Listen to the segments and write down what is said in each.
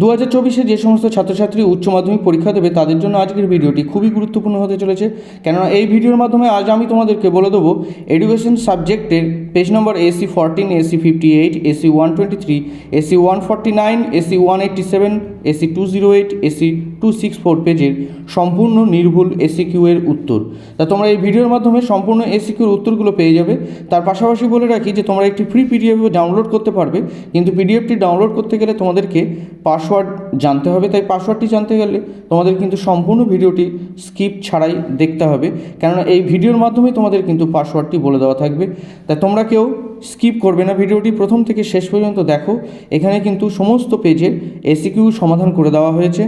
দু হাজার চব্বিশে যে সমস্ত ছাত্রছাত্রী উচ্চ মাধ্যমিক পরীক্ষা দেবে, তাদের জন্য আজকের ভিডিওটি খুবই গুরুত্বপূর্ণ হতে চলেছে। কেননা এই ভিডিওর মাধ্যমে আজ আমি তোমাদেরকে বলে দেবো এডুকেশন সাবজেক্টের page number AC fourteen AC fifty eight AC one twenty three AC one forty nine AC one eighty seven AC two zero eight AC two six four পেজের সম্পূর্ণ নির্ভুল এসি কিউ এর উত্তর। তা তোমরা এই ভিডিওর মাধ্যমে সম্পূর্ণ এসি কিউর উত্তরগুলো পেয়ে যাবে। তার পাশাপাশি বলে রাখি যে, তোমরা একটি ফ্রি পিডিএফ ডাউনলোড করতে পারবে, কিন্তু পিডিএফটি ডাউনলোড করতে গেলে তোমাদেরকে পাসওয়ার্ড জানতে হবে। তাই পাসওয়ার্ডটি জানতে গেলে তোমাদের কিন্তু সম্পূর্ণ ভিডিওটি স্কিপ ছাড়াই দেখতে হবে। কেননা এই ভিডিওর মাধ্যমে তোমাদের কিন্তু পাসওয়ার্ডটি বলে দেওয়া থাকবে। তাই তোমরা কেউ স্কিপ করবে না। ভিডিওটি প্রথম থেকে শেষ পর্যন্ত দেখো। এখানে কিন্তু সমস্ত পেজের এসিকিউ সমাধান করে দেওয়া হয়েছে।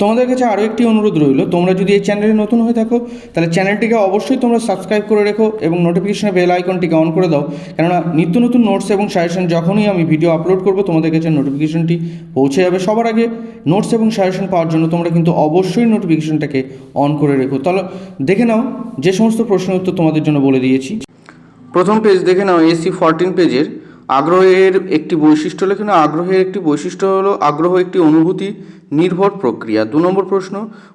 তোমাদের কাছে আরও একটি অনুরোধ রইল, তোমরা যদি এই চ্যানেলে নতুন হয়ে থাকো, তাহলে চ্যানেলটিকে অবশ্যই তোমরা সাবস্ক্রাইব করে রেখো এবং নোটিফিকেশনে বেল আইকনটিকে অন করে দাও। কেননা নিত্য নতুন নোটস এবং সাজেশন যখনই আমি ভিডিও আপলোড করব, তোমাদের কাছে নোটিফিকেশনটি পৌঁছে যাবে। সবার আগে নোটস এবং সাজেশন পাওয়ার জন্য তোমরা কিন্তু অবশ্যই নোটিফিকেশনটাকে অন করে রেখো। তাহলে দেখে নাও, যে সমস্ত প্রশ্নের উত্তর তোমাদের জন্য বলে দিয়েছি। প্রথম পেজ দেখে নাও এসি ফরটিন পেজের আগ্রহের একটি বৈশিষ্ট্য লেখে লেখানো আগ্রহের একটি বৈশিষ্ট্য হলো, আগ্রহ একটি অনুভূতি নির্ভর প্রক্রিয়া। দু নম্বর প্রশ্ন,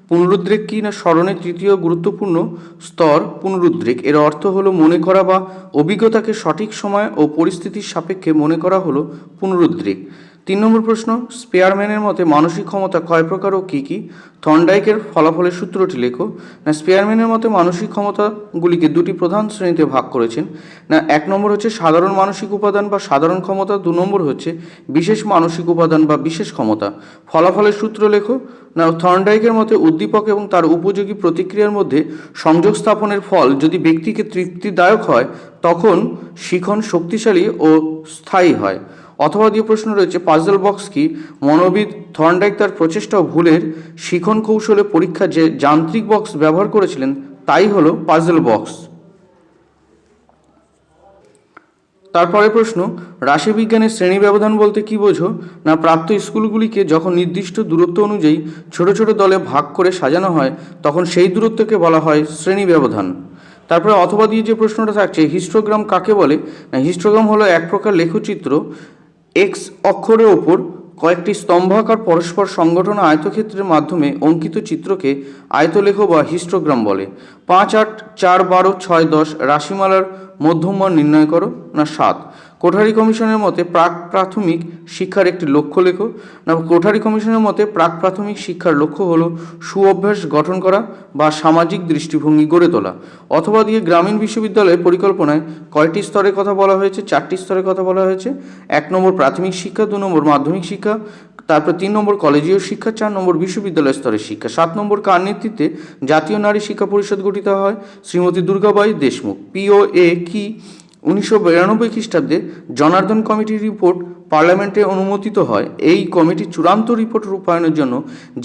পুনরুদ্রেক কি না স্মরণের তৃতীয় গুরুত্বপূর্ণ স্তর পুনরুদ্রেক? এর অর্থ হলো, মনে করা বা অভিজ্ঞতাকে সঠিক সময় ও পরিস্থিতির সাপেক্ষে মনে করা হলো পুনরুদ্রেক। তিন নম্বর প্রশ্ন, স্পেয়ারম্যানের মতে মানসিক ক্ষমতা কয় প্রকার ও কী কী? থর্নডাইকের ফলাফলের সূত্রটি লেখো। না, স্পেয়ারম্যানের মতে মানসিক ক্ষমতাগুলিকে দুটি প্রধান শ্রেণীতে ভাগ করেছেন। না, এক নম্বর হচ্ছে সাধারণ মানসিক উপাদান বা সাধারণ ক্ষমতা। দু নম্বর হচ্ছে বিশেষ মানসিক উপাদান বা বিশেষ ক্ষমতা। ফলাফলের সূত্র লেখো। না থর্নডাইকের মতে উদ্দীপক এবং তার উপযোগী প্রতিক্রিয়ার মধ্যে সংযোগ স্থাপনের ফল যদি ব্যক্তিকে তৃপ্তিদায়ক হয়, তখন শিখন শক্তিশালী ও স্থায়ী হয়। অথবা দিয়ে প্রশ্ন রয়েছে পাজল বক্স কি? মনোবিদ থর্নডাইক তার প্রচেষ্টা ও ভুলের শিখন কৌশলে পরীক্ষা যে যান্ত্রিক বক্স ব্যবহার করেছিলেন, তাই হলো পাজল বক্স তারপরে প্রশ্ন, রাশিবিজ্ঞানের শ্রেণি ব্যবধান বলতে কি বোঝো? না, প্রাপ্ত স্কুলগুলিকে যখন নির্দিষ্ট দূরত্ব অনুযায়ী ছোট ছোট দলে ভাগ করে সাজানো হয়, তখন সেই দূরত্বকে বলা হয় শ্রেণি ব্যবধান। তারপরে অথবা দিয়ে যে প্রশ্নটা থাকছে, হিস্টোগ্রাম কাকে বলে? না, হিস্টোগ্রাম হলো এক প্রকার লেখচিত্র এক্স অক্ষরের ওপর কয়েকটি স্তম্ভাকার পরস্পর সংগঠন আয়তক্ষেত্রের মাধ্যমে অঙ্কিত চিত্রকে আয়তলেখ বা হিস্টোগ্রাম বলে। পাঁচ আট চার বারো ছয় দশ রাশিমালার মধ্যমান নির্ণয় করো না সাত। কোঠারি কমিশনের মতে প্রাক প্রাথমিক শিক্ষার একটি লক্ষ্য লেখো। না কোঠারি কমিশনের মতে প্রাক প্রাথমিক শিক্ষার লক্ষ্য হলো সুঅভ্যাস গঠন করা বা সামাজিক দৃষ্টিভঙ্গি গড়ে তোলা। অথবা দিয়ে গ্রামীণ বিশ্ববিদ্যালয়ের পরিকল্পনায় কয়টি স্তরের কথা বলা হয়েছে, চারটি স্তরের কথা বলা হয়েছে। এক নম্বর প্রাথমিক শিক্ষা, দু নম্বর মাধ্যমিক শিক্ষা, তারপর তিন নম্বর কলেজীয় শিক্ষা, চার নম্বর বিশ্ববিদ্যালয় স্তরের শিক্ষা। সাত নম্বর কার নেতৃত্বে জাতীয় নারী শিক্ষা পরিষদ গঠিত হয়? শ্রীমতী দুর্গাবাই দেশমুখ। পিওএ কি উনিশশো বিরানব্বই খ্রিস্টাব্দে জনার্দন কমিটির রিপোর্ট পার্লামেন্টে অনুমোদিত হয়। এই কমিটির চূড়ান্ত রিপোর্ট রূপায়ণের জন্য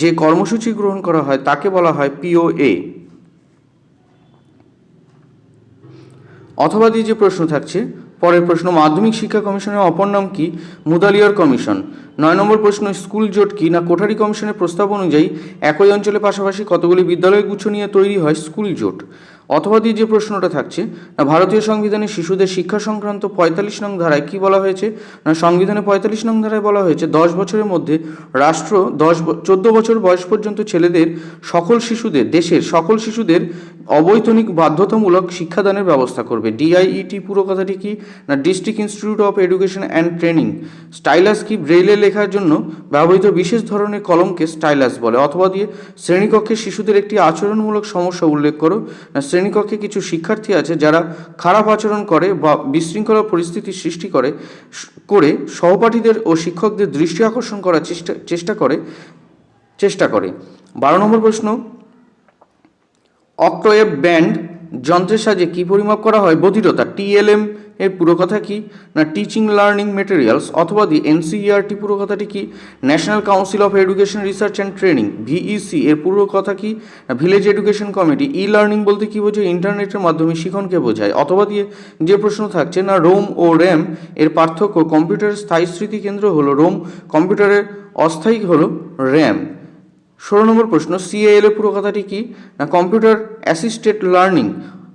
যে কর্মসূচি গ্রহণ করা হয় তাকে বলা হয় পিওএ অথবা দিয়ে যে প্রশ্ন থাকছে, পরের প্রশ্ন, মাধ্যমিক শিক্ষা কমিশনের অপর নাম কি? মুদালিয়ার কমিশন। নয় নম্বর প্রশ্ন, স্কুল জোট কি না কোঠারি কমিশনের প্রস্তাব অনুযায়ী একই অঞ্চলে পাশাপাশি কতগুলি বিদ্যালয় গুচ্ছ নিয়ে তৈরি হয় স্কুল জোট? অথবা দিয়ে যে প্রশ্নটা থাকছে, না ভারতীয় সংবিধানে শিশুদের শিক্ষা সংক্রান্ত পঁয়তাল্লিশ নং ধারায় কি বলা হয়েছে? না সংবিধানে পঁয়তাল্লিশ নং ধারায় বলা হয়েছে, দশ বছরের মধ্যে রাষ্ট্র দশ চোদ্দ বছর বয়স পর্যন্ত ছেলেদের সকল শিশুদের, দেশের সকল শিশুদের অবৈতনিক বাধ্যতামূলক শিক্ষাদানের ব্যবস্থা করবে। ডিআইইটি পুরো কথাটি কি? না district institute of education and training. Stylus কি ব্রেইলে লেখার জন্য ব্যবহৃত বিশেষ ধরনের কলমকে স্টাইলাস বলে? অথবা দিয়ে শ্রেণীকক্ষে শিশুদের একটি আচরণমূলক সমস্যা উল্লেখ করো। না শ্রেণীকক্ষে কিছু শিক্ষার্থী আছে যারা খারাপ আচরণ করে বা বিশৃঙ্খলা পরিস্থিতি সৃষ্টি করে করে সহপাঠীদের ও শিক্ষকদের দৃষ্টি আকর্ষণ করার চেষ্টা চেষ্টা করে চেষ্টা করে। বারো নম্বর প্রশ্ন, অক্টোয়েব ব্যান্ড যন্ত্রের সাহায্যে কী পরিমাপ করা হয়? বধিরতা, টিএলএম এর পুরো কথা কি? না টিচিং লার্নিং মেটেরিয়ালস অথবা দি এনসিইআরটি পুরো কথাটি কি? National council of education research and training VEC এর পুরো কথা কি? না village education committee e learning বলতে কি বোঝায়? ইন্টারনেটের মাধ্যমে শিখনকে বোঝায়। অথবা দিয়ে যে প্রশ্ন থাকছে, না রোম ও র্যাম এর পার্থক্য কম্পিউটারের স্থায়ী স্মৃতি কেন্দ্র হলো রোম কম্পিউটারের অস্থায়ী হলো র্যাম ষোলো নম্বর প্রশ্ন সিএএল এর পুরো কথাটি কি? না কম্পিউটার অ্যাসিস্টেড লার্নিং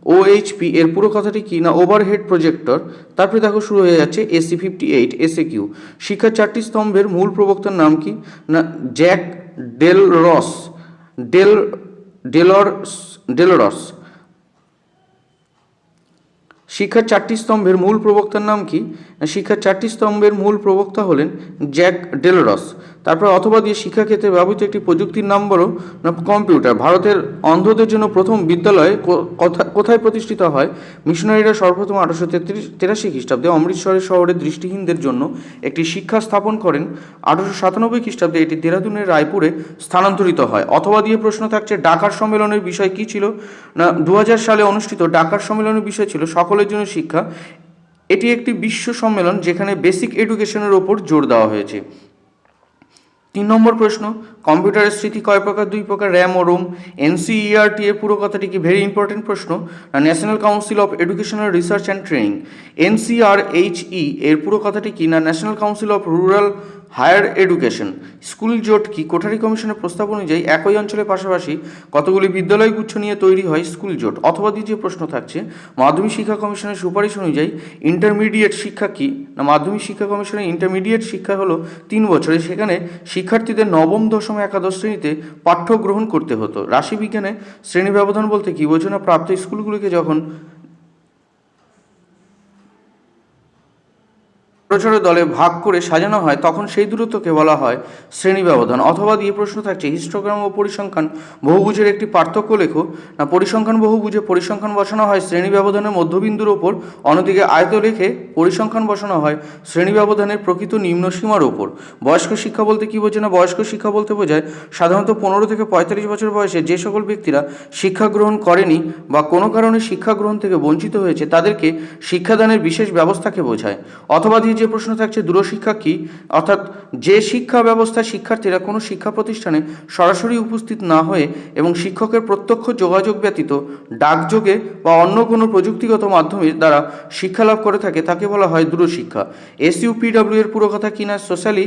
ওএইচপি এর পুরো কথাটি কি না ওভারহেড প্রজেক্টর তারপরে দেখো শুরু হয়ে যাচ্ছে AC fifty eight SA Q শিক্ষার চারটি স্তম্ভের মূল প্রবক্তার নাম কি? না, জ্যাক ডেল রস ডেল ডেলর ডেলরস। শিক্ষার চারটি স্তম্ভের মূল প্রবক্তার নাম কি? শিক্ষার চারটি স্তম্ভের মূল প্রবক্তা হলেন জ্যাক ডেলরস। তারপর অথবা দিয়ে শিক্ষাক্ষেত্রে ব্যবহৃত একটি প্রযুক্তির নাম বলো, না কম্পিউটার। ভারতের অন্ধদের জন্য প্রথম বিদ্যালয় কোথায় প্রতিষ্ঠিত হয়? মিশনারিরা সর্বপ্রথম আঠারোশো তেত্রিশ তেরাশি খ্রিস্টাব্দে অমৃতসরের শহরে দৃষ্টিহীনদের জন্য একটি শিক্ষা স্থাপন করেন। আঠারোশো সাতানব্বই খ্রিস্টাব্দে এটি দেরাদুনের রায়পুরে স্থানান্তরিত হয়। অথবা দিয়ে প্রশ্ন থাকছে ডাকার সম্মেলনের বিষয় কি ছিল? না দু হাজার সালে অনুষ্ঠিত ডাকার সম্মেলনের বিষয় ছিল সকলের জন্য শিক্ষা, এটি একটি বিশ্ব সম্মেলন যেখানে বেসিক এডুকেশনের ওপর জোর দেওয়া হয়েছে। তিন নম্বর প্রশ্ন, কম্পিউটারের স্মৃতি কয় প্রকার? দুই প্রকার, র্যাম ও রোম। এনসিইআরটি এর পুরো কথাটি কি ভেরি ইম্পর্টেন্ট প্রশ্ন? না national council of educational research and training NCRHE এর পুরো কথাটি কি? না national council of rural higher education. School জোট কি কোঠারি কমিশনের প্রস্তাব অনুযায়ী একই অঞ্চলের পাশাপাশি কতগুলি বিদ্যালয় গুচ্ছ নিয়ে তৈরি হয় স্কুল জোট? অথবা দ্বিতীয় প্রশ্ন থাকছে, মাধ্যমিক শিক্ষা কমিশনের সুপারিশ অনুযায়ী ইন্টারমিডিয়েট শিক্ষা কি? না, মাধ্যমিক শিক্ষা কমিশনের ইন্টারমিডিয়েট শিক্ষা হলো তিন বছরে, সেখানে শিক্ষার্থীদের নবম, দশম, একাদশ শ্রেণীতে পাঠ্য গ্রহণ করতে হতো। রাশিবিজ্ঞানে শ্রেণি ব্যবধান বলতে কি বোঝো না, প্রাপ্ত স্কুলগুলিকে যখন ছোট ছোট দলে ভাগ করে সাজানো হয়, তখন সেই দূরত্বকে বলা হয় শ্রেণি ব্যবধান। অথবা দিয়ে প্রশ্ন থাকছে, হিস্টোগ্রাম ও পরিসংখ্যান বহুভুজের একটি পার্থক্য লেখো। না, পরিসংখ্যান বহুভুজে পরিসংখ্যান বসানো হয় শ্রেণি ব্যবধানের মধ্যবিন্দুর ওপর, অন্যদিকে আয়ত রেখে পরিসংখ্যান বসানো হয় শ্রেণি ব্যবধানের প্রকৃত নিম্ন সীমার ওপর। বয়স্ক শিক্ষা বলতে কি বোঝে না? বয়স্ক শিক্ষা বলতে বোঝায় সাধারণত পনেরো থেকে পঁয়তাল্লিশ বছর বয়সে যে সকল ব্যক্তিরা শিক্ষা গ্রহণ করেনি বা কোনো কারণে শিক্ষা গ্রহণ থেকে বঞ্চিত হয়েছে, তাদেরকে শিক্ষাদানের বিশেষ ব্যবস্থাকে বোঝায়। অথবা দিয়ে যে প্রশ্ন থাকছে, দূরশিক্ষা কি? অর্থাৎ যে শিক্ষা ব্যবস্থায় শিক্ষার্থীরা কোনো শিক্ষা প্রতিষ্ঠানে সরাসরি উপস্থিত না হয়ে এবং শিক্ষকের প্রত্যক্ষ যোগাযোগ ব্যতীত ডাকযোগে বা অন্য কোনো প্রযুক্তিগত মাধ্যমে দ্বারা শিক্ষা লাভ করে থাকে, তাকে বলা হয় দূরশিক্ষা। এসইউপিডব্লিউ এর পুরো কথা কিনা সোশ্যালি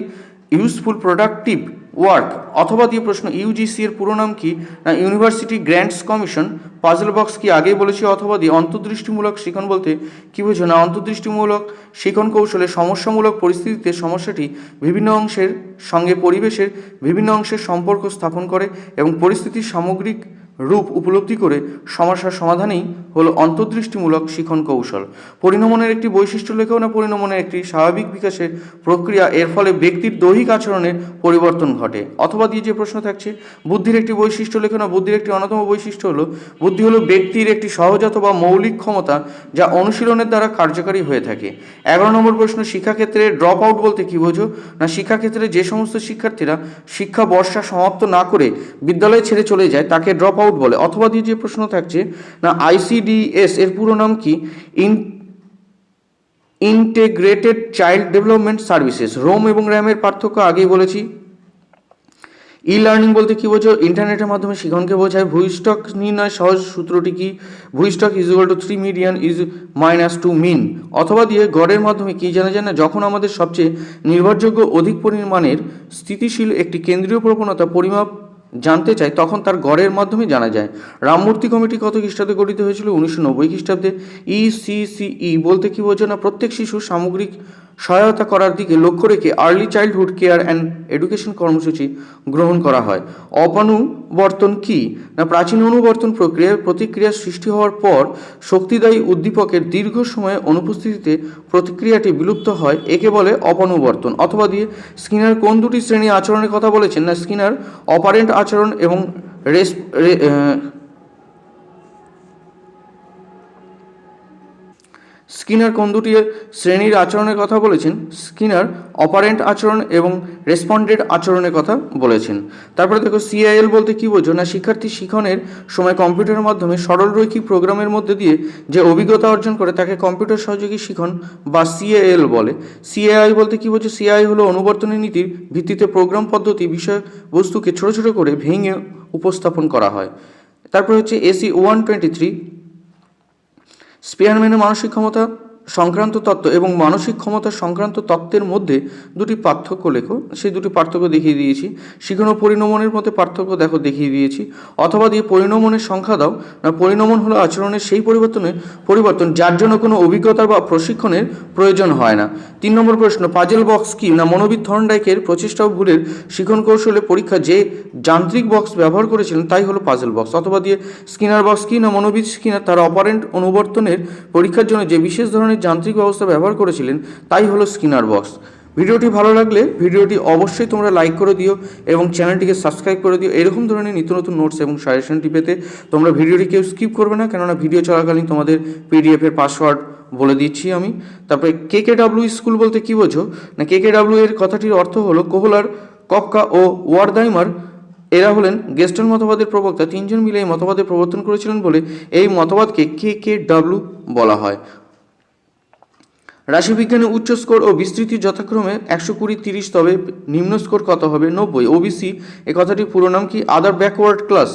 ইউজফুল প্রোডাক্টিভ ওয়ার্ক? অথবা দিয়ে প্রশ্ন ইউজিসি এর পুরো নাম কি? না university grants commission puzzle box কি আগেই বলেছি অথবা দিয়ে অন্তর্দৃষ্টিমূলক শিখন বলতে কি বোঝো? না, অন্তর্দৃষ্টিমূলক শিখন কৌশলে সমস্যামূলক পরিস্থিতিতে সমস্যাটি বিভিন্ন অংশের সঙ্গে পরিবেশের বিভিন্ন অংশের সম্পর্ক স্থাপন করে এবং পরিস্থিতির সামগ্রিক রূপ উপলব্ধি করে সমস্যার সমাধানেই হলো অন্তর্দৃষ্টিমূলক শিখন কৌশল। পরিণমনের একটি বৈশিষ্ট্য লেখনা পরিণমনের একটি স্বাভাবিক বিকাশের প্রক্রিয়া এর ফলে ব্যক্তির দৈহিক আচরণের পরিবর্তন ঘটে। অথবা দিয়ে যে প্রশ্ন থাকছে, বুদ্ধির একটি বৈশিষ্ট্য লেখনা বুদ্ধির একটি অন্যতম বৈশিষ্ট্য হলো, বুদ্ধি হলো ব্যক্তির একটি সহজাত বা মৌলিক ক্ষমতা যা অনুশীলনের দ্বারা কার্যকারী হয়ে থাকে। এগারো নম্বর প্রশ্ন, শিক্ষাক্ষেত্রে ড্রপ আউট বলতে কি বোঝো? না, শিক্ষাক্ষেত্রে যে সমস্ত শিক্ষার্থীরা শিক্ষা বর্ষা সমাপ্ত না করে বিদ্যালয় ছেড়ে চলে যায়, তাকে ড্রপ আউট বলে। অথবা দিয়ে যে প্রশ্ন থাকছে, না আইসিডিএস এর পুরো নাম কি? In integrated child development services ROM এবং র্যামের পার্থক্য আগেই বলেছি। ই লার্নিং বলতে কি বোঝো ইন্টারনেটের মাধ্যমে শিখনকে বোঝায়। ভূস্টক নির্ণয় সহজ সূত্রটি কি? ভূস্টক is equal to three median is minus two mean অথবা দিয়ে গড়ের মাধ্যমে কি জানা যায় না? যখন আমাদের সবচেয়ে নির্ভরযোগ্য অধিক পরিমাণের স্থিতিশীল একটি কেন্দ্রীয় প্রবণতা পরিমাপ জানতে চাই তখন তার গড়ের মাধ্যমে জানা যায়। রামমূর্তি কমিটি কত খ্রিস্টাব্দে গঠিত হয়েছিল? উনিশশো নব্বই খ্রিস্টাব্দে। ইসিসিই বলতে কি বোঝে না? প্রত্যেক শিশুর সামগ্রিক সহায়তা করার দিকে লক্ষ্য রেখে early childhood care and education কর্মসূচি গ্রহণ করা হয়। অপানুবর্তন কি? না প্রাচীন অনুবর্তন প্রক্রিয়ায় প্রতিক্রিয়া সৃষ্টি হওয়ার পর শক্তিদায়ী উদ্দীপকের দীর্ঘ সময়ে অনুপস্থিতিতে প্রতিক্রিয়াটি বিলুপ্ত হয়, একে বলে অপানুবর্তন। অথবা দিয়ে স্কিনার কোন দুটি শ্রেণি আচরণের কথা বলেছেন? না স্কিনার অপারেন্ট আচরণ এবং রেস স্কিনার কোন দুটি শ্রেণির আচরণের কথা বলেছেন? স্কিনার অপারেন্ট আচরণ এবং রেসপন্ডেড আচরণের কথা বলেছেন। তারপরে দেখো সিআইএল বলতে কি বোঝো? না, শিক্ষার্থী শিখনের সময় কম্পিউটারের মাধ্যমে সরল রৈখিক প্রোগ্রামের মধ্যে দিয়ে যে অভিজ্ঞতা অর্জন করে, তাকে কম্পিউটার সহযোগী শিখন বা সিএএল বলে। সিএআই বলতে কি বোঝো? সিআই হলো অনুবর্তনী নীতির ভিত্তিতে প্রোগ্রাম পদ্ধতি বিষয়বস্তুকে ছোট ছোট করে ভেঙে উপস্থাপন করা হয়। তারপরে হচ্ছে এসি ওয়ান টোয়েন্টি থ্রি স্পেয়ারম্যানের মানসিক ক্ষমতা সংক্রান্ত তত্ত্ব এবং মানসিক ক্ষমতা সংক্রান্ত তত্ত্বের মধ্যে দুটি পার্থক্য লেখো। সেই দুটি পার্থক্য দেখিয়ে দিয়েছি। শিখন পরিণমনের মধ্যে পার্থক্য দেখো, দেখিয়ে দিয়েছি। অথবা দিয়ে পরিণমনের সংখ্যা দাও। না, পরিণমন হলো আচরণের সেই পরিবর্তনের পরিবর্তন যার জন্য কোনো অভিজ্ঞতা বা প্রশিক্ষণের প্রয়োজন হয় না। তিন নম্বর প্রশ্ন, পাজেল বক্স কি? না, মনোবিদ থর্নডাইকের প্রচেষ্টা ও ভুলের শিখন কৌশলে পরীক্ষা যে যান্ত্রিক বক্স ব্যবহার করেছিলেন তাই হলো পাজেল বক্স। অথবা দিয়ে স্কিনার বক্স কি? না, মনোবিদ স্কিনার তার অপারেন্ট অনুবর্তনের পরীক্ষার জন্য যে বিশেষ ধরনের যান্ত্রিক ব্যবস্থা ব্যবহার করেছিলেন, তাই হলো স্কিনার বক্স। ভিডিওটি ভালো লাগলে ভিডিওটি অবশ্যই তোমরা লাইক করে দিও এবং চ্যানেলটিকে সাবস্ক্রাইব করে দিও। এরকম ধরনের নিত্য নতুন নোটস এবং সাজেশনটি পেতে তোমরা ভিডিওটি কেউ স্কিপ করবে না, কেননা ভিডিও চলাকালীন তোমাদের পিডিএফের পাসওয়ার্ড বলে দিচ্ছি আমি। তারপরে কে কে ডাব্লিউ স্কুল বলতে কী বোঝো? না কে কে ডাব্লিউ এর কথাটির অর্থ হলো কোহলার, কক্কা ও ওয়ারদাইমার, এরা হলেন গেস্টন মতবাদের প্রবক্তা। তিনজন মিলে এই মতবাদের প্রবর্তন করেছিলেন বলে এই মতবাদকে কে কে ডাব্লিউ বলা হয়। রাশিবিজ্ঞানে উচ্চ স্কোর ও বিস্তৃতি যথাক্রমে একশো কুড়ি তিরিশ, তবে নিম্ন স্কোর কত হবে? নব্বই। ওবিসি এ কথাটির পুরো নাম কি? আদার ব্যাকওয়ার্ড ক্লাস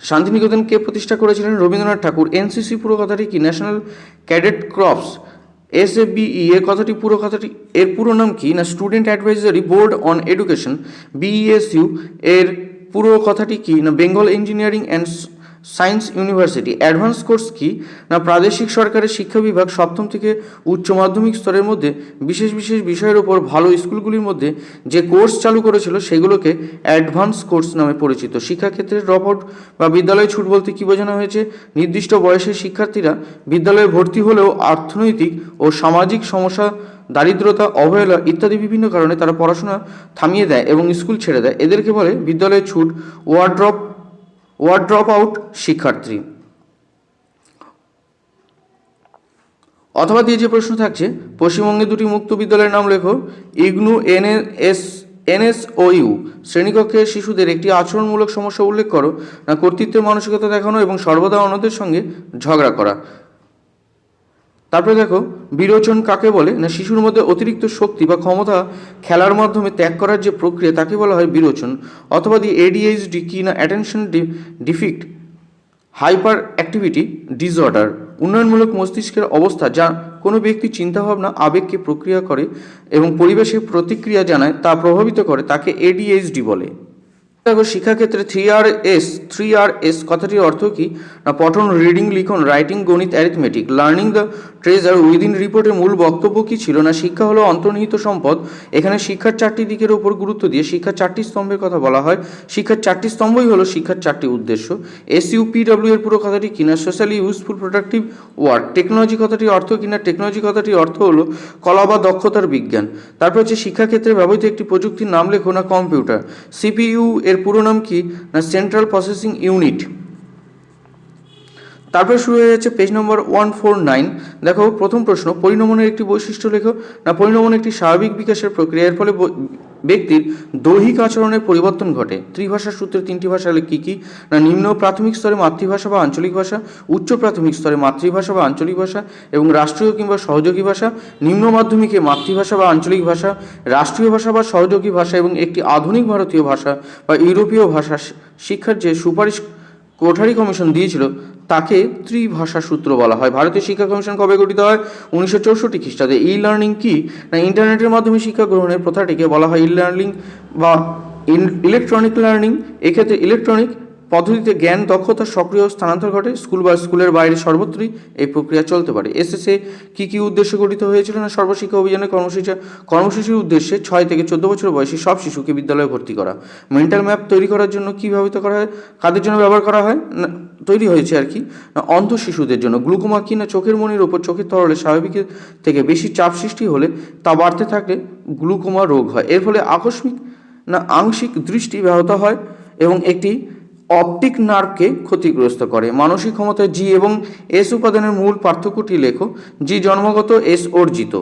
শান্তিনিকেতন কে প্রতিষ্ঠা করেছিলেন রবীন্দ্রনাথ ঠাকুর? এনসিসি পুরো কথাটি কি? National cadet corps S F BE এর কথাটি পুরো কথাটি, এর পুরো নাম কি? না student advisory board on education BESU এর পুরো কথাটি কি? না Bengal engineering and science university. Advance course কি? না প্রাদেশিক সরকারের শিক্ষা বিভাগ সপ্তম থেকে উচ্চ মাধ্যমিক স্তরের মধ্যে বিশেষ বিশেষ বিষয়ের ওপর ভালো স্কুলগুলির মধ্যে যে কোর্স চালু করেছিল সেগুলোকে অ্যাডভান্স কোর্স নামে পরিচিত। শিক্ষাক্ষেত্রে ড্রপ আউট বা বিদ্যালয় ছুট বলতে কী বোঝানো হয়েছে? নির্দিষ্ট বয়সের শিক্ষার্থীরা বিদ্যালয়ে ভর্তি হলেও অর্থনৈতিক ও সামাজিক সমস্যা, দারিদ্রতা, অবহেলা ইত্যাদি বিভিন্ন কারণে তারা পড়াশোনা থামিয়ে দেয় এবং স্কুল ছেড়ে দেয়। এদেরকে বলে বিদ্যালয়ের ছুট, ওয়ার্ড্রপ ওয়ার্ড ড্রপ আউট শিক্ষার্থী। অথবা দিয়ে যে প্রশ্ন থাকছে, পশ্চিমবঙ্গে দুটি মুক্ত বিদ্যালয়ের নাম লেখো। IGNOU N S NS, NSOU, শ্রেণীকক্ষে শিশুদের একটি আচরণমূলক সমস্যা উল্লেখ করো, না কর্তৃত্বের মানসিকতা দেখানো এবং সর্বদা অন্যদের সঙ্গে ঝগড়া করা। তারপরে দেখো, বিরোচন কাকে বলে? না, শিশুর মধ্যে অতিরিক্ত শক্তি বা ক্ষমতা খেলার মাধ্যমে ত্যাগ করার যে প্রক্রিয়া, তাকে বলা হয় বিরোচন অথবা দি এডিএইচডি কি না attention deficit hyper activity disorder উন্নয়নমূলক মস্তিষ্কের অবস্থা যা কোনো ব্যক্তি চিন্তাভাবনা, আবেগকে প্রক্রিয়া করে এবং পরিবেশে প্রতিক্রিয়া জানায়, তা প্রভাবিত করে, তাকে এডিএইচডি বলে। শিক্ষাক্ষেত্রে three R S three R S কথাটির অর্থ কি? না, পঠন রিডিং লিখন রাইটিং গণিত arithmetic learning the treasure within রিপোর্টের মূল বক্তব্য কি ছিল? না, শিক্ষা হলো অন্তর্নিহিত সম্পদ। এখানে শিক্ষার চারটি দিকের উপর গুরুত্ব দিয়ে শিক্ষার চারটি স্তম্ভের কথা বলা হয়। শিক্ষার চারটি স্তম্ভই হলো শিক্ষার চারটি উদ্দেশ্য। এস ইউপিডব্লিউ এর পুরো কথাটি কিনা socially useful productive work technology কথাটির অর্থ কিনা টেকনোলজি কথাটির অর্থ হলো কলা বা দক্ষতার বিজ্ঞান। তারপর হচ্ছে শিক্ষাক্ষেত্রে ব্যবহৃত একটি প্রযুক্তির নাম লেখো না, কম্পিউটার। সিপিইউ এর পুরো নাম কি? না সেন্ট্রাল প্রসেসিং ইউনিট তারপরে শুরু হয়ে যাচ্ছে page number one four nine দেখো, প্রথম প্রশ্ন, পরিণমনের একটি বৈশিষ্ট্য লেখো। না, পরিণমন একটি স্বাভাবিক বিকাশের প্রক্রিয়া, এর ফলে ব্যক্তির দৈহিক আচরণের পরিবর্তন ঘটে। ত্রিভাষার সূত্রে তিনটি ভাষা হলে কী কী? না, নিম্ন প্রাথমিক স্তরে মাতৃভাষা বা আঞ্চলিক ভাষা, উচ্চ প্রাথমিক স্তরে মাতৃভাষা বা আঞ্চলিক ভাষা এবং রাষ্ট্রীয় কিংবা সহযোগী ভাষা, নিম্ন মাধ্যমিকে মাতৃভাষা বা আঞ্চলিক ভাষা, রাষ্ট্রীয় ভাষা বা সহযোগী ভাষা এবং একটি আধুনিক ভারতীয় ভাষা বা ইউরোপীয় ভাষা শিক্ষার যে সুপারিশ কোঠারি কমিশন দিয়েছিল, তাকে ত্রিভাষা সূত্র বলা হয়। ভারতীয় শিক্ষা কমিশন কবে গঠিত হয়? উনিশশো চৌষট্টি খ্রিস্টাব্দে। ই লার্নিং কি? না, ইন্টারনেটের মাধ্যমে শিক্ষা গ্রহণের প্রথাটিকে বলা হয় ই লার্নিং বা ইলেকট্রনিক লার্নিং এক্ষেত্রে ইলেকট্রনিক পদ্ধতিতে জ্ঞান, দক্ষতা, সক্রিয় স্থানান্তর ঘটে, স্কুল বা স্কুলের বাইরে সর্বত্রই এই প্রক্রিয়া চলতে পারে। এসএসএ কী কী উদ্দেশ্যে গঠিত হয়েছিল না সর্বশিক্ষা অভিযানের কর্মসূচি, কর্মসূচির উদ্দেশ্যে ছয় থেকে চোদ্দ বছর বয়সী সব শিশুকে বিদ্যালয়ে ভর্তি করা। মেন্টাল ম্যাপ তৈরি করার জন্য কী ব্যবহৃত করা হয়? কাদের জন্য ব্যবহার করা হয়? না, তৈরি হয়েছে আর কি। অন্ধ শিশুদের জন্য। গ্লুকোমা কি না চোখের মনির ওপর চোখের তরলে স্বাভাবিকের থেকে বেশি চাপ সৃষ্টি হলে তা বাড়তে থাকলে গ্লুকোমা রোগ হয়। এর ফলে আকস্মিক না আংশিক দৃষ্টি ব্যাহত হয় এবং একটি অপটিক নার্ভকে ক্ষতিগ্রস্ত করে। মানসিক ক্ষমতা জি এবং এস উপাদানের মূল পার্থক্যটি লেখো। জি জন্মগত, এস অর্জিত।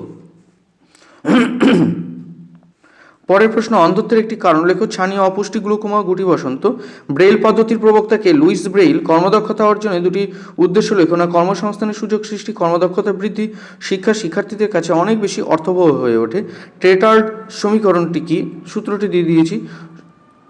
পরের প্রশ্ন, অন্ধত্বের একটি কারণ লেখো। ছানিয়ে অপুষ্টি, গ্লুকোমা, গুটি বসন্ত। ব্রেইল পদ্ধতির প্রবক্তাকে লুইস ব্রেইল কর্মদক্ষতা অর্জনে দুটি উদ্দেশ্য লেখো। না, কর্মসংস্থানের সুযোগ সৃষ্টি, কর্মদক্ষতা বৃদ্ধি, শিক্ষা শিক্ষার্থীদের কাছে অনেক বেশি অর্থবহ হয়ে ওঠে। ট্রেটার্ড সমীকরণটি কি? সূত্রটি দিয়ে দিয়েছি।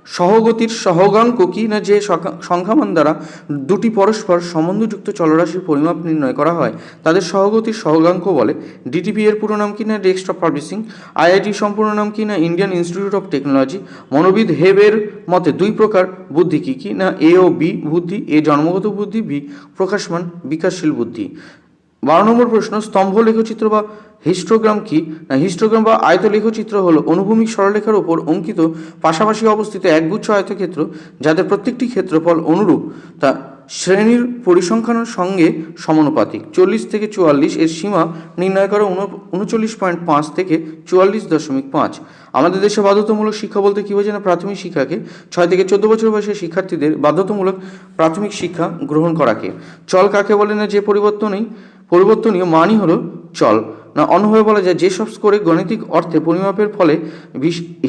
সহগতির সহগাঙ্ক কি না যে সংখ্যা- সংখ্যামান দ্বারা দুটি পরস্পর সম্বন্ধযুক্ত চলরাশির পরিমাপ নির্ণয় করা হয়, তাদের সহগতির সহগাঙ্ক বলে। ডিটিপি এর পুরো নাম কি না ডেস্কটপ পাবলিশিং আইআইটি সম্পূর্ণ নাম কি না ইন্ডিয়ান ইনস্টিটিউট অফ টেকনোলজি মনোবিদ হেবের মতে দুই প্রকার, বুদ্ধি কি কি না এ ও বি বুদ্ধি, এ জন্মগত বুদ্ধি বি প্রকাশমান বিকাশশীল বুদ্ধি। বারো নম্বর প্রশ্ন, স্তম্ভ লেখচিত্র বা হিস্টোগ্রাম কি? না, হিস্টোগ্রাম বা আয়ত লেখচিত্র হলো অনুভূমিক সরলরেখার উপর অঙ্কিত পাশাপাশি অবস্থিত একগুচ্ছ আয়তক্ষেত্র যাদের প্রত্যেকটি ক্ষেত্রফল অনুরূপ। তা শ্রেণির পরিসংখ্যানের সঙ্গে সমানুপাতিক। চল্লিশ থেকে চুয়াল্লিশ এর সীমা নির্ণয় করে উনচল্লিশ পয়েন্ট পাঁচ থেকে চুয়াল্লিশ দশমিক পাঁচ। আমাদের দেশে বাধ্যতামূলক শিক্ষা বলতে কী বোঝে না? প্রাথমিক শিক্ষাকে। ছয় থেকে চোদ্দ বছর বয়সের শিক্ষার্থীদের বাধ্যতামূলক প্রাথমিক শিক্ষা গ্রহণ করাকে। চল কাকে বলে না যে পরিবর্তনই? পরিবর্তনীয় মানই হলো চল। না অন্যভাবে বলা যায়, যেসব স্কোরে গাণিতিক অর্থে পরিমাপের ফলে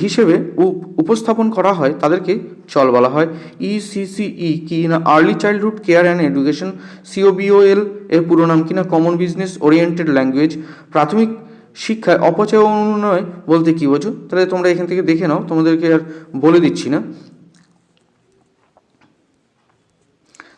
হিসেবে উপ- উপস্থাপন করা হয়, তাদেরকে চল বলা হয়। E ইসিসিই কি না early childhood care and education COBOL এর পুরো নাম কি না কমন বিজনেস ওরিয়েন্টেড ল্যাঙ্গুয়েজ প্রাথমিক শিক্ষায় অপচয় অনুনয় বলতে কী বোঝো? তাহলে তোমরা এখান থেকে দেখে নাও, তোমাদেরকে আর বলে দিচ্ছি না।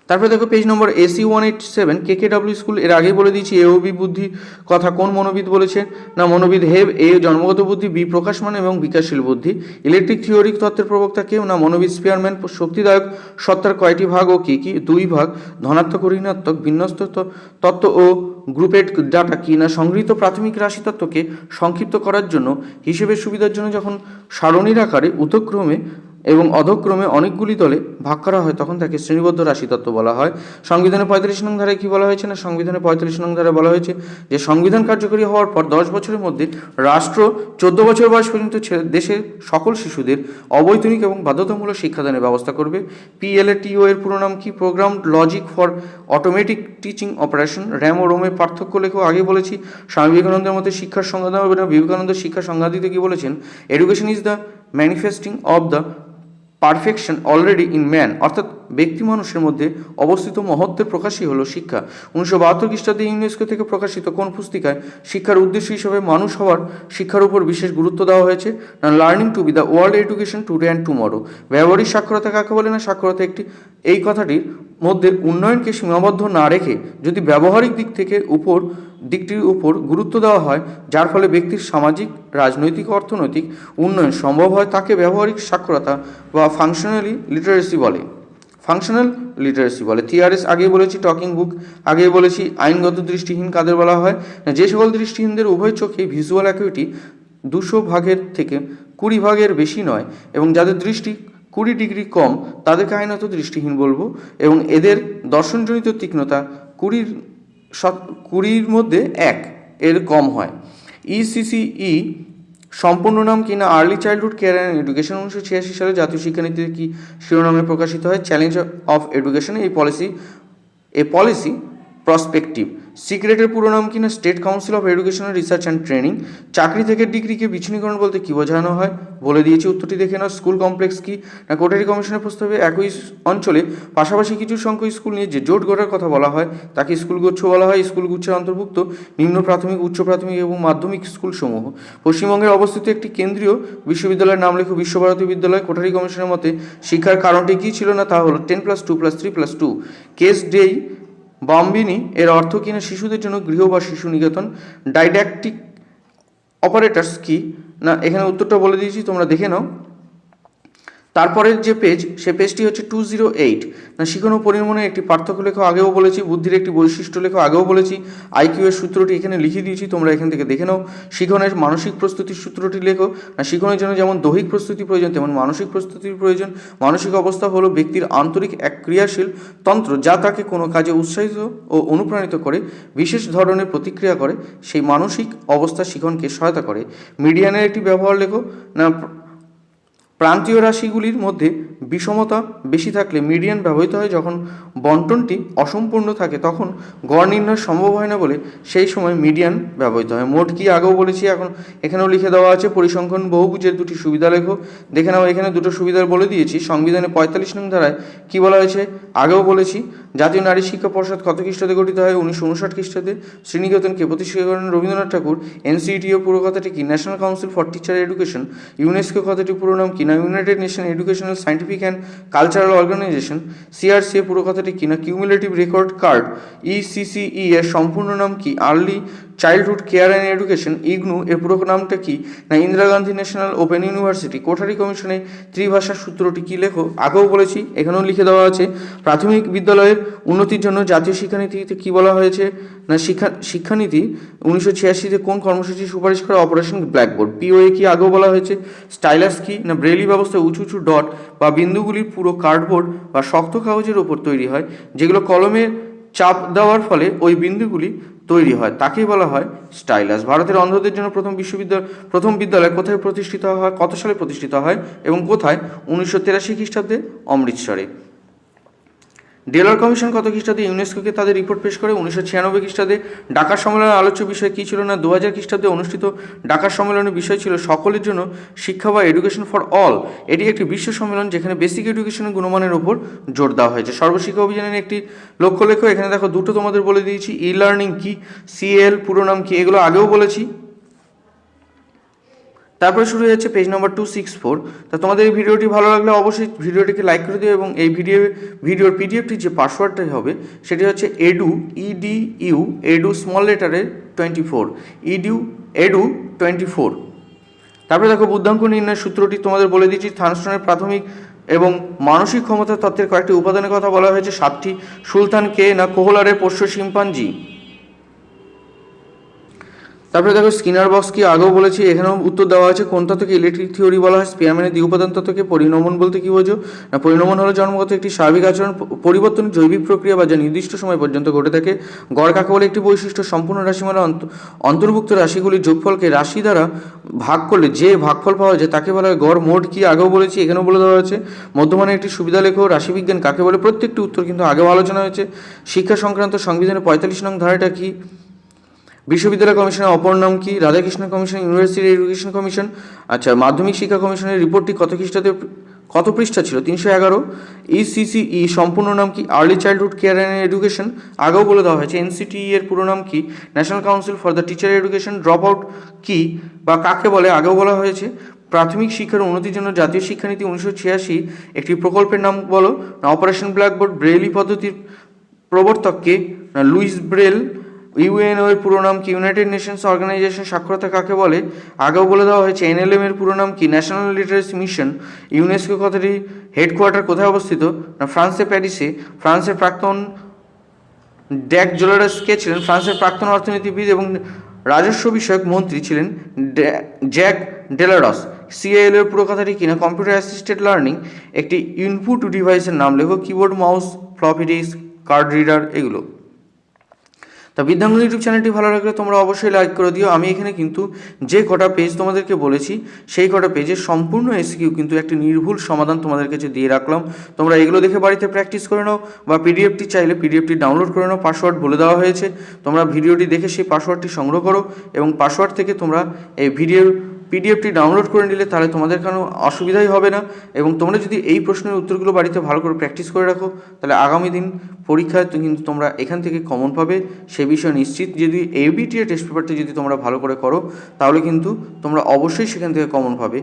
তারপরে দেখো page number AC one eight seven K K W স্কুলের আগেই বলে দিয়েছি এওবি বুদ্ধি কথা কোন মনোবিদ বলেছে? না, মনোবিদ হেব, এ জন্মগত বুদ্ধি, বি প্রকাশমান এবং বিকাশশীল বুদ্ধি। ইলেকট্রিক থিওরিক তত্ত্বের প্রবক্তা কেউ? না, মনোবিদ স্পিয়ারম্যান শক্তিদায়ক, সত্তার কয়টি ভাগ ও কি কি? দুই ভাগ, ধনাত্মক ঋণাত্মক, বিন্যস্ত তত্ত্ব ও গ্রুপেড ডাটা কি না? সংগৃহীত প্রাথমিক রাশি তত্ত্বকে সংক্ষিপ্ত করার জন্য, হিসেবের সুবিধার জন্য যখন সারণীর আকারে উতক্রমে এবং অধক্রমে অনেকগুলি দলে ভাগ করা হয়, তখন তাকে শ্রেণীবদ্ধ রাশিতত্ত্ব বলা হয়। সংবিধানের পঁয়তাল্লিশ নং ধারায় কি বলা হয়েছে না? সংবিধানের পঁয়তাল্লিশ নং ধারায় বলা হয়েছে যে, সংবিধান কার্যকরী হওয়ার পর দশ বছরের মধ্যে রাষ্ট্র চোদ্দ বছর বয়স পর্যন্ত দেশের সকল শিশুদের অবৈতনিক এবং বাধ্যতামূলক শিক্ষাদানের ব্যবস্থা করবে। পিএলএটিও এর পুরো নাম কি? Program logic for automatic teaching operation RAM ও রোমের পার্থক্য লেখো। আগে বলেছি, স্বামী বিবেকানন্দের মধ্যে শিক্ষার সংজ্ঞা দেওয়া বিবেকানন্দ শিক্ষার সংজ্ঞা দিতে কি বলেছেন? Education is the manifesting of the perfection already in man অর্থাৎ ব্যক্তি মানুষের মধ্যে অবস্থিত মহত্বের প্রকাশই হলো শিক্ষা। উনিশশো বাহাত্তর খ্রিস্টাব্দে ইউনেস্কো থেকে প্রকাশিত কোন পুস্তিকায় শিক্ষার উদ্দেশ্য হিসেবে মানুষ হওয়ার শিক্ষার উপর বিশেষ গুরুত্ব দেওয়া হয়েছে? না learning to be the world education today and tomorrow ব্যবহারিক সাক্ষরতা কাকে বলে না? সাক্ষরতা একটি, এই কথাটির মধ্যে উন্নয়নকে সীমাবদ্ধ না রেখে যদি ব্যবহারিক দিক থেকে উপর দিকটির উপর গুরুত্ব দেওয়া হয়, যার ফলে ব্যক্তির সামাজিক, রাজনৈতিক, অর্থনৈতিক উন্নয়ন সম্ভব হয় তাকে ব্যবহারিক সাক্ষরতা বা ফাংশনালি লিটারেসি বলে। ফাংশনাল লিটারেসি বলে। থিয়ারিস আগেই বলেছি টকিং বুক আগেই বলেছি, আইনগত দৃষ্টিহীন কাদের বলা হয়। যে সকল দৃষ্টিহীনদের উভয় চোখে ভিজুয়াল অ্যাকুইটি দুশো ভাগের থেকে কুড়ি ভাগের বেশি নয় এবং যাদের দৃষ্টি কুড়ি ডিগ্রি কম, তাদেরকে আইনত দৃষ্টিহীন বলব এবং এদের দর্শনজনিত তীক্ষ্ণতা কুড়ির শত কুড়ির মধ্যে এক, এর কম হয়। E ইসিসিই সম্পূর্ণ নাম কিনা early childhood care and education উনিশশো ছিয়াশি সালে জাতীয় শিক্ষানীতিতে কি শিরোনামে প্রকাশিত হয়? চ্যালেঞ্জ অফ এডুকেশন এই পলিসি এ পলিসি প্রসপেক্টিভ সিক্রেটের পুরো নাম কিনা state council of educational research and training চাকরি থেকে ডিগ্রিকে বিচ্ছিন্নীকরণ বলতে কী বোঝানো হয়? বলে দিয়েছি উত্তরটি দেখে নাও। স্কুল কমপ্লেক্স কি? না, কোটারি কমিশনের প্রস্তাবে একই অঞ্চলে পাশাপাশি কিছু সংখ্যক স্কুল নিয়ে যে জোট গড়ার কথা বলা হয়, তাকে স্কুল গুচ্ছ বলা হয়। স্কুল গুচ্ছের অন্তর্ভুক্ত নিম্ন প্রাথমিক, উচ্চ প্রাথমিক এবং মাধ্যমিক স্কুলসমূহ। পশ্চিমবঙ্গের অবস্থিত একটি কেন্দ্রীয় বিশ্ববিদ্যালয়ের নাম লেখো বিশ্বভারতী বিদ্যালয়। কোটারি কমিশনের মতে, শিক্ষার কারণটি কী ছিল না তা হলো ten plus two plus three plus two. Casa dei Bambini এর অর্থ কিনা শিশুদের জন্য গৃহ বা শিশু নিকেতন ডাইডাক্টিক অপারেটার্স কি? না, এখানে উত্তরটা বলে দিয়েছি, তোমরা দেখে নাও। তারপরের যে পেজ সে পেজটি হচ্ছে টু জিরো এইট না, শিখন পরিমাণের একটি পার্থক্য লেখো, আগেও বলেছি, বুদ্ধির একটি বৈশিষ্ট্য লেখো, আগেও বলেছি আইকিউ এর সূত্রটি এখানে লিখে দিয়েছি, তোমরা এখান থেকে দেখে নাও। শিখনের মানসিক প্রস্তুতির সূত্রটি লেখো, না, শিখনের জন্য যেমন দৈহিক প্রস্তুতি প্রয়োজন, তেমন মানসিক প্রস্তুতির প্রয়োজন। মানসিক অবস্থা হলো ব্যক্তির আন্তরিক এক ক্রিয়াশীল তন্ত্র, যা তাকে কোনো কাজে উৎসাহিত ও অনুপ্রাণিত করে, বিশেষ ধরনের প্রতিক্রিয়া করে। সেই মানসিক অবস্থা শিখনকে সহায়তা করে। মিডিয়ানের একটি ব্যবহার লেখো, না প্রান্তীয় রাশিগুলির মধ্যে বিষমতা বেশি থাকলে মিডিয়ান ব্যবহৃত হয়। যখন বন্টনটি অসম্পূর্ণ থাকে, তখন গড় নির্ণয় সম্ভব হয় না বলে সেই সময় মিডিয়ান ব্যবহৃত হয়। মোট কি আগেও বলেছি, এখন এখানেও লিখে দেওয়া আছে, পরিসংখ্যান বহুভুজের দুটি সুবিধা লেখো। দেখে নাও, এখানে দুটো সুবিধা বলে দিয়েছি। সংবিধানে পঁয়তাল্লিশ নং ধারায় কী বলা হয়েছে? আগেও বলেছি জাতীয় নারী শিক্ষা পর্ষদ কত খ্রিস্টাব্দে গঠিত হয় উনিশশো উনষাট খ্রিস্টাব্দে শ্রীনিকেতনকে প্রতিষ্ঠা করেন রবীন্দ্রনাথ ঠাকুর। এনসিটিও পুরো কথাটি কি? National council for teacher education UNESCO কথাটি পুরো নাম কি না? United nation educational scientific and cultural organization CRC এর পুরো কথাটি কি না? কিউমুলেটিভ রেকর্ড কার্ড ইসিসিই এর সম্পূর্ণ নাম কি? Early childhood care and education IGNOU এর পুরো নামটা কি? না, Indira Gandhi national open university Kothari কমিশনে ত্রিভাষা সূত্রটি কি লেখো? আগেও বলেছি, এখানেও লিখে দেওয়া আছে। প্রাথমিক বিদ্যালয়ের উন্নতির জন্য জাতীয় শিক্ষানীতিতে কি বলা হয়েছে? না, শিক্ষা, শিক্ষানীতি উনিশশো ছিয়াশিতে কোন কর্মসূচি সুপারিশ করে অপারেশন ব্ল্যাকবোর্ড পিওএ কি আগেও বলা হয়েছে? স্টাইলাস কি? না ব্রেলি ব্যবস্থায় উঁচু উঁচু ডট বা বিন্দুগুলির পুরো কার্ডবোর্ড বা শক্ত কাগজের ওপর তৈরি হয়, যেগুলো কলমের চাপ দেওয়ার ফলে ওই বিন্দুগুলি তৈরি হয়। তাকেই বলা হয় স্টাইলাস ভারতের অন্ধদের জন্য প্রথম বিশ্ববিদ্যালয় প্রথম বিদ্যালয় কোথায় প্রতিষ্ঠিত হয়? কত সালে প্রতিষ্ঠিত হয়? এবং কোথায়? উনিশশো তেরাশি খ্রিস্টাব্দে অমৃতসরে। ডেলার কমিশন কত খ্রিস্টাব্দে ইউনেস্কোকে তাদের রিপোর্ট পেশ করে? উনিশশো ছিয়ানব্বই খ্রিস্টাব্দে ঢাকা সম্মেলনের আলোচ্য বিষয় কী ছিল না? দু হাজার খ্রিস্টাব্দে অনুষ্ঠিত ঢাকা সম্মেলনের বিষয় ছিল সকলের জন্য শিক্ষা বা এডুকেশন ফর অল এটি একটি বিশ্ব সম্মেলন যেখানে বেসিক এডুকেশনের গুণমানের উপর জোর দেওয়া হয়েছে। সর্বশিক্ষা অভিযানের একটি লক্ষ্য লেখো এখানে দেখো, দুটো তোমাদের বলে দিয়েছি। ই লার্নিং কি সিএল পুরো নাম কি? এগুলো আগেও বলেছি। তারপরে শুরু হচ্ছে page number two six four তা তোমাদের এই ভিডিওটি ভালো লাগলে অবশ্যই ভিডিওটিকে লাইক করে দিও এবং এই ভিডিও ভিডিওর পিডিএফটি যে পাসওয়ার্ডটাই হবে, সেটি হচ্ছে edu ED U edu small লেটারে twenty four edu edu twenty four তারপরে দেখো বুদ্ধাঙ্ক নির্ণয়ের সূত্রটি তোমাদের বলে দিচ্ছি থানস্টনের প্রাথমিক এবং মানসিক ক্ষমতা তত্ত্বের কয়েকটি উপাদানের কথা বলা হয়েছে, সাতটি। সুলতান কে না কোহলারের পোষ্য শিম্পাঞ্জি? তারপরে দেখো স্কিনার বক্স কি আগেও বলেছি, এখানেও উত্তর দেওয়া আছে কোন তত্ত্বকে ইলেকট্রিক থিওরি বলা হয় স্পিয়ারম্যানের দ্বি উপাদান তত্ত্বকে পরিণমন বলতে কি বোঝো? না, পরিণমন হলো জন্মগত একটি স্বাভাবিক আচরণ পরিবর্তন জৈবিক প্রক্রিয়া বা যা নির্দিষ্ট সময় পর্যন্ত ঘটে থাকে। গড় কাকে বলে? একটি বৈশিষ্ট্য, সম্পূর্ণ রাশিমালা অন্ত- অন্তর্ভুক্ত রাশিগুলির যোগফলকে রাশি দ্বারা ভাগ করলে যে ভাগফল পাওয়া যায়, তাকে বলা হয় গড়। মোট কি আগেও বলেছি, এখানেও বলে দেওয়া আছে মধ্যমানে একটি সুবিধা লেখো, রাশিবিজ্ঞান কাকে বলে? প্রত্যেকটি উত্তর কিন্তু আগেও আলোচনা হয়েছে। শিক্ষা সংক্রান্ত সংবিধানের পঁয়তাল্লিশ নং ধারাটা কি? বিশ্ববিদ্যালয় কমিশনের অপর নাম কি? Radhakrishna commission, university education commission? আচ্ছা মাধ্যমিক শিক্ষা কমিশনের রিপোর্টটি কত খ্রিস্টাব্দে কত পৃষ্ঠা ছিল? তিনশো এগারো। ইসিসিই সম্পূর্ণ নাম কি? Early childhood care and education আগেও বলে দেওয়া হয়েছে। এনসিটিই এর পুরো নাম কি? National council for the teacher education drop out কি? বা কাকে বলে? আগেও বলা হয়েছে। প্রাথমিক শিক্ষার উন্নতির জন্য জাতীয় শিক্ষানীতি উনিশশো ছিয়াশি একটি প্রকল্পের নাম বলো। না অপারেশন ব্ল্যাকবোর্ড ব্রেইলি পদ্ধতির প্রবর্তককে না লুইস ব্রেল ইউএনও এর পুরো নাম কি? ইউনাইটেড নেশনস অর্গানাইজেশন সাক্ষরতা কাকে বলে? আগেও বলে দেওয়া হয়েছে, এনএলএম এর পুরো নাম কি? ন্যাশনাল লিটারেসি মিশন ইউনেস্কো কথাটি হেডকোয়ার্টার কোথায় অবস্থিত? না, ফ্রান্সে, প্যারিসে। ফ্রান্সের প্রাক্তন ড্যাক জোলারাস কে ছিলেন? ফ্রান্সের প্রাক্তন অর্থনীতিবিদ এবং রাজস্ব বিষয়ক মন্ত্রী ছিলেন জ্যাক ডেলারস। সিএল এর পুরো কথাটি কিনা কম্পিউটার অ্যাসিস্টেড লার্নিং একটি ইনপুট ডিভাইসের নাম লেখো keyboard mouse floppy disk card reader এগুলো। তা বিদ্যাঙ্গন ইউটিউব চ্যানেলটি ভালো লাগলে তোমরা অবশ্যই লাইক করে দিও। আমি এখানে কিন্তু যে কটা পেজ তোমাদেরকে বলেছি, সেই কটা পেজের সম্পূর্ণ এসকিউ কিন্তু একটি নির্ভুল সমাধান তোমাদের কাছে দিয়ে রাখলাম। তোমরা এগুলো দেখে বাড়িতে প্র্যাকটিস করে নাও বা পিডিএফটি চাইলে পিডিএফটি ডাউনলোড করে নাও পাসওয়ার্ড বলে দেওয়া হয়েছে। তোমরা ভিডিওটি দেখে সেই পাসওয়ার্ডটি সংগ্রহ করো এবং পাসওয়ার্ড থেকে তোমরা এই ভিডিও পিডিএফটি ডাউনলোড করে নিলে তাহলে তোমাদের কোনো অসুবিধাই হবে না এবং তোমরা যদি এই প্রশ্নের উত্তরগুলো বাড়িতে ভালো করে প্র্যাকটিস করে রাখো, তাহলে আগামী দিন পরীক্ষায় কিন্তু তোমরা এখান থেকে কমন পাবে। সে বিষয়ে নিশ্চিত যদি এবিটিএ টেস্ট পেপারটি যদি তোমরা ভালো করে করো, তাহলে কিন্তু তোমরা অবশ্যই সেখান থেকে কমন পাবে।